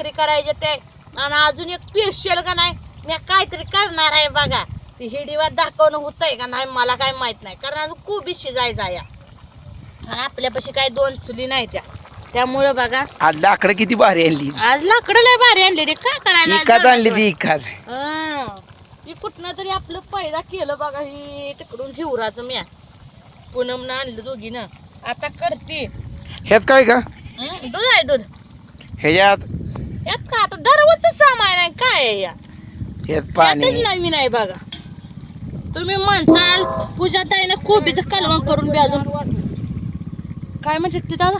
भाकरी करायचे ते. आणि अजून एक स्पेशल का नाही? मी काहीतरी करणार आहे बघा. ती हिडीवर दाखवणं होतंय का नाही मला काय माहीत नाही. कारण अजून खूप शिजायचा या आणि आपल्यापाशी काय दोन चुली नाही त्या. त्यामुळं बघा. आज लाकडं किती भारी आणली. आज लाकडं लय भारी आणली रे करायला आज इकात आणली जळणाचं? ती इकात हं. ही कुठनं तरी आपलं पैदा केलं बघा. ही तिकडून हिवराचं म्या. पूनमनं आणलं दोघीनं. आता करते. ह्यात काय का? हं, दूध आहे दूध. ह्याच्यात यात का आता दररोजच सामान आहे काय आहे या पाणी. नवीन आहे बघा. तुम्ही म्हणसाल पूजा ताईनं कोबीचं कालवण करून बी अजून काय म्हणतात ते दादा?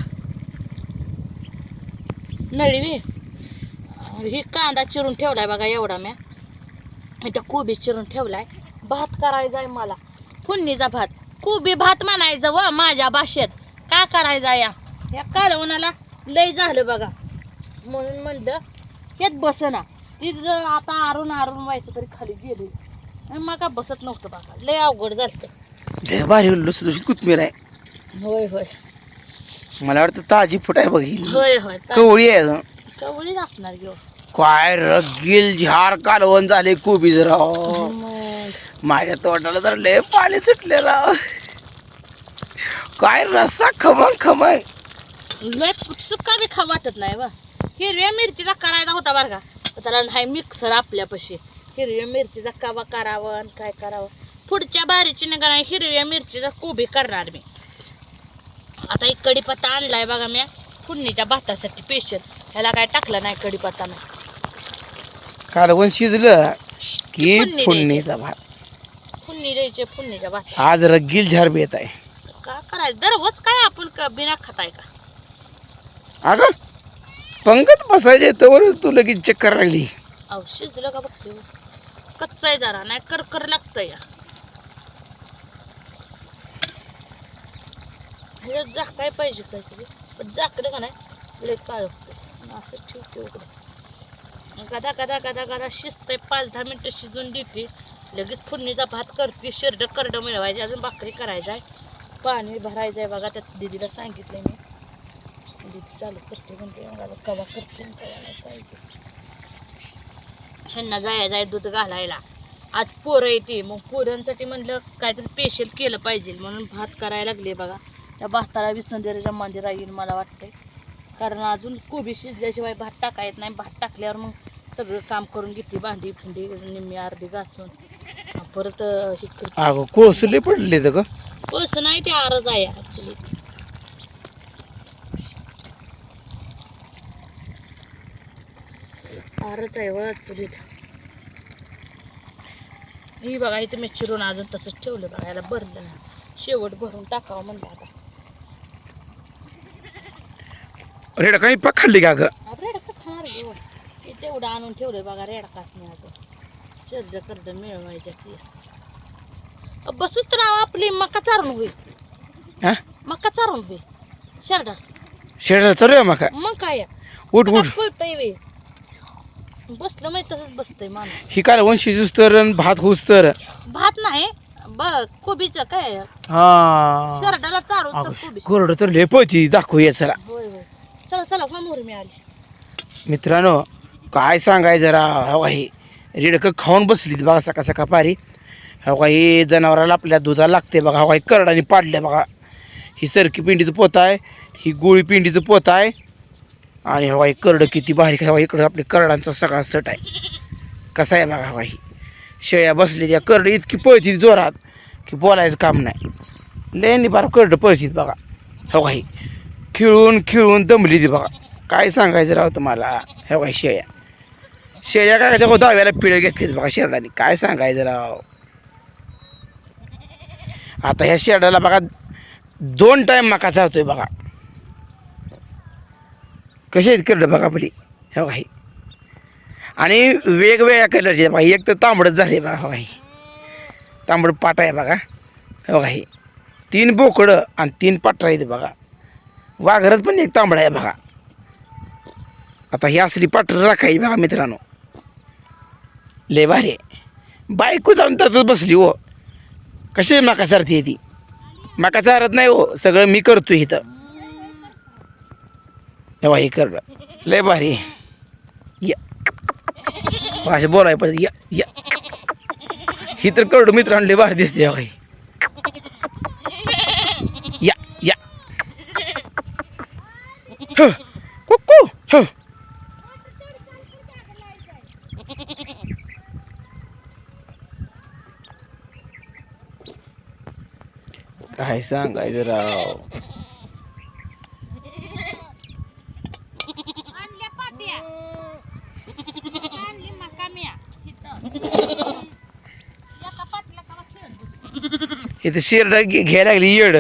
नळवी? ही कांदा चिरून ठेवलाय बघा एवढा म्या. इथं कोबी चिरून ठेवलाय. भात करायचा आहे मला. फुन्नीचा भात. कोबी भात म्हणायचं व माझ्या भाषेत. का करायचा या? या कालवणाला लय झालं बघा. म्हणून म्हणलं हेच बसना. तिथं आता आरून आरून व्हायचं तरी खाली गेली. आणि मग का बसत नव्हतं बघा लय अवघड झालं लय भारी लुसलुशीत कोथमीर आहे. होय होय. मला वाटतं ताजी फुट आहे बघ ही. होय होय कवळी आहे. कवळीच असणार घेऊ काय रगील झार कालवण झाले कोबी जरा मग. माझ्या तोंडाला तर लय पाणी सुटलेलं. काय रस्सा खमंग खमंग. लय सुक्का बी खा वाटत नाही बा हिरव्या मिरचीचा करायचा होता बरं का. त्याला नाही मिक्सर आपल्यापाशी. हिरव्या मिरचीचा कवा करावं आणि काय करावं. पुढच्या बारीची नाही नाही हिरव्या मिरचीचा कोबी करणार मी. आता एक कढीपत्ता आणलाय बघा मी. फोडणीच्या भातासाठी स्पेशल ह्याला काय टाकलं नाही कढीपत्ता मी. कालवण शिजलं की फोडणी फोडणीचा भात. फोडणी द्यायची फोडणीच्या भात. आज रगील झार बेत आहे. का करायचं? दररोज काय आपण बिना खाताय का? अगं पंगत बसायचे तर तू लगेच चक्कर लागली. अहो शिजलं का बघतो कच्चा आहे जरा नाही कर कर लागतं या ह्याच्यात झाकाय पाहिजे काहीतरी. पण झाकलं का नाही? लय काळ होतं असं ठेवते उघडं गदा गदा गदा गदा शिजतंय. पाच दहा मिनटं शिजून देते. लगेच फुडणीचा भात करते. शिरडं करडं मिळवायचे. अजून भाकरी करायचं आहे. पाणी भरायचं आहे बघा त्यात दिदीला सांगितलं मी. चालू करते म्हणते मग आता कवा करते ह्यांना जाया जाय दूध घालायला. आज पोरं येते मग पोरांसाठी म्हणलं काहीतरी स्पेशल केलं पाहिजे म्हणून भात करायला लागले बघा. त्या भाताला विसंदेराच्या मंदिरा येईल मला वाटतंय. कारण अजून कोबी शिजल्याशिवाय भात टाका येत नाही. भात टाकल्यावर मग सगळं काम करून घेते भांडी फिंडी निम्मी अर्धी घासून. परत कोळसले पडले तर ग. असं नाही ते आरच आहे ॲक्च्युली आरच आहे व चुलीत. ही बघा इथे मी चिरून अजून तसंच ठेवलं बघा याला भरलं ना शेवट भरून टाकावं म्हणलं आता. रेडा काही पाक खाल्ली का ग? रेडका खाणार घेऊ हे तेवढं आणून ठेवलंय बघा रेडकाच नाही अजून. शर्द कर्द मिळवायच्या ती. बसूच तर आपली मका चारून होईल हा? मका चारून होईल शर्डास. शेडाला चल मग मग काय? उठ उठ. पळतय वे बसलं माहिती तसंच बसतंय माणूस. ही कालवण शिजूस तर आणि भात होऊस तर. भात नाही बघ कोबीचं काय? हा. शर्टाला तर कोबी कोरडं तर लेपची दाखवूया होय होय. चला चला मोर मित्रांनो काय सांगाय जरा हवा ही रेडकं खाऊन बसली बघा सका सका पारी. हवा ही जनावराला आपल्या दुधाला लागते बघा हवा ही करडाने पाडल्या बघा. ही सरकी पिंडीचं पोत आहे ही गोळी पिंडीचं पोत आहे. आणि हवाई करडं किती बारीक हवा इकडं आपले करडांचा सगळा सट आहे. कसा आहे बघा हवाई? ही शेळ्या बसली त्या करडं इतकी पळती जोरात की बोलायचं काम नाही. लेणी बार करडं पळतीत बघा हवाई. खिळून खिळून दमली ती बघा. काय सांगायचं राव तुम्हाला हवाई शेळ्या? शेळ्या काय त्या दहाव्याला पिळं घेतलीत बघा शेरडाने. काय सांगायचं राव? आता ह्या शेरडाला बघा दोन टाईम मका चावतोय बघा. कसे आहेत करडं बघा आपली हो बघा आणि वेगवेगळ्या कलरचे बघा एक तर तांबडच झाले बघा हो ही. तांबड पाटा आहे बघा. हो बघा तीन बोकडं आणि तीन पाटरा आहेत बघा. वाघरात पण एक तांबडा आहे बघा. आता ही असली पाटर राखायची बघा मित्रांनो. लय भारी बायको जाऊन त्यातच बसली हो. कशी माका चारती आहे ती? माका चारत नाही हो. सगळं मी करतो इथं. तेव्हा हे कर. लय भारी. आहे. या असे बोलाय पाहिजे. या या. ही तर करडू मित्रांनो लय भारी दिसते या काही या या. ह, कुक्कू ह. काय सांगायचं राव आणल्या पाट्या आणली मका म्या इथं एका पाटला का खेळत बसली. इथे शेरड घ्यायला लागली येड.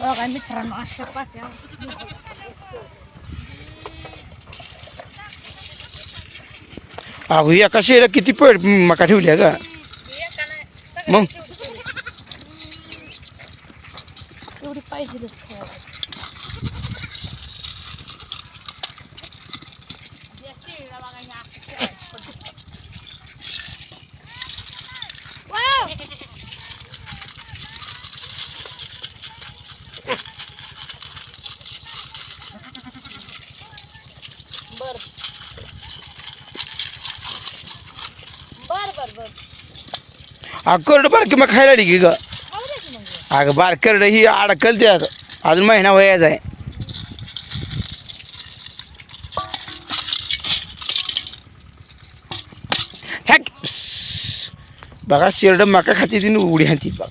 बघा मित्रांनो अशा पाट्या अहो एका शेरा किती पेड मका ठेवल्या का मग एवढी पाहिजेलच खायला बर. बर बर बर. अगं करड बारकी मग खायला की ग? खाऊ दे की मग. अगं बार करड ही अडकल त्यात. अजून महिना वयाचा आहे. बघा शेरड मका खाती ती उडी हाती बघ.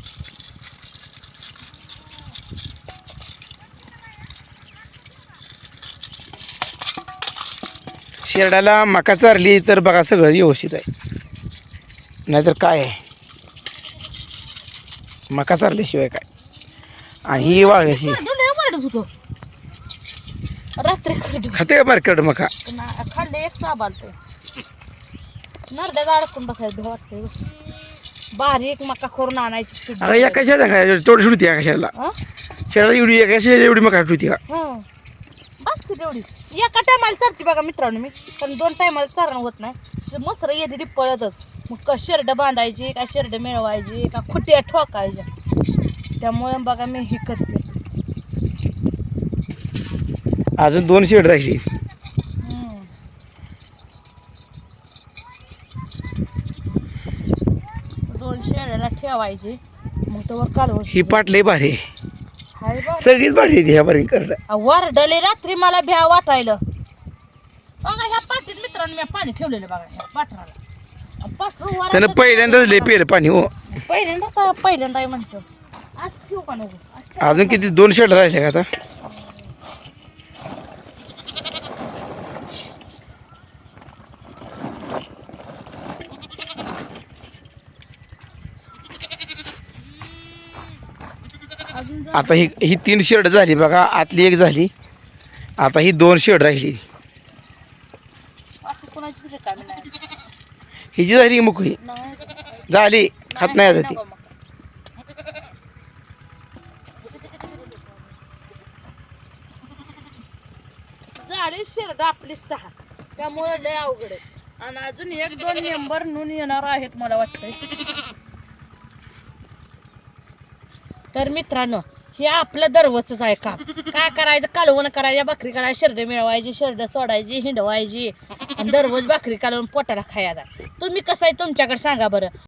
शेरडाला मका चारली तर बघा सगळं व्यवस्थित आहे. नाहीतर काय आहे? मका चारल्याशिवाय काय? आणि ही होतो. खाली खाते का बारकड मका? खाल्ले एक अडकून वाटते. बारीक मका करून आणायची अगं एका शेळ्या काय तेवढी सुटती एका हं? शेळ्याला एवढी एका एवढी मका सुटती का. बस तेवढी. एका टायमाला चालते बघा मित्रांनो मी पण दोन टायमाला चारणं होत नाही. मसर येते ती पळतच. मग का शेरडं बांधायची का शेरडं मिळवायची का खुट्या ठोकायच्या. त्यामुळे बघा मी हे करते. अजून दोन शेड राहिली. हं. दोन शेळ्याला ठेवायची. मग त्यावर कालवून ही पाट लय भारी. सगळीच भारी आहे ती ह्या बारी करड वरडले रात्री मला भ्या वाटायलं. बघा ह्या पाटीत मित्रांनो मी पाणी ठेवलेलं बघा ह्या पाटराला पाटरू वर त्यानं पहिल्यांदाच लय पेर पाणी हो. पहिल्यांदा पहिल्यांदा म्हणतो. आज ठेवू का नको? आज ठेव. अजून किती दोन शेड राहिले का आता? आता ही ही तीन शेड झाली बघा आतली एक झाली. आता ही दोन शेड राहिली. ही जी झाली मुकळी. झाली. खात नाही आता ती. झाली शिरड आपली सहा. त्यामुळे लय अवघड आहे. आणि अजून एक दोन मेंबर नून येणार आहेत मला वाटतंय. तर मित्रांनो हे आपलं दरवचच आहे काम. काय करायचं? कालवण करायचं भाकरी करायची शिरडे मिळवायची शिरडं सोडायची हिंडवायची. आणि दररोज भाकरी कालवून पोटाला खायचा तुम्ही कसं आहे तुमच्याकडे सांगा बरं.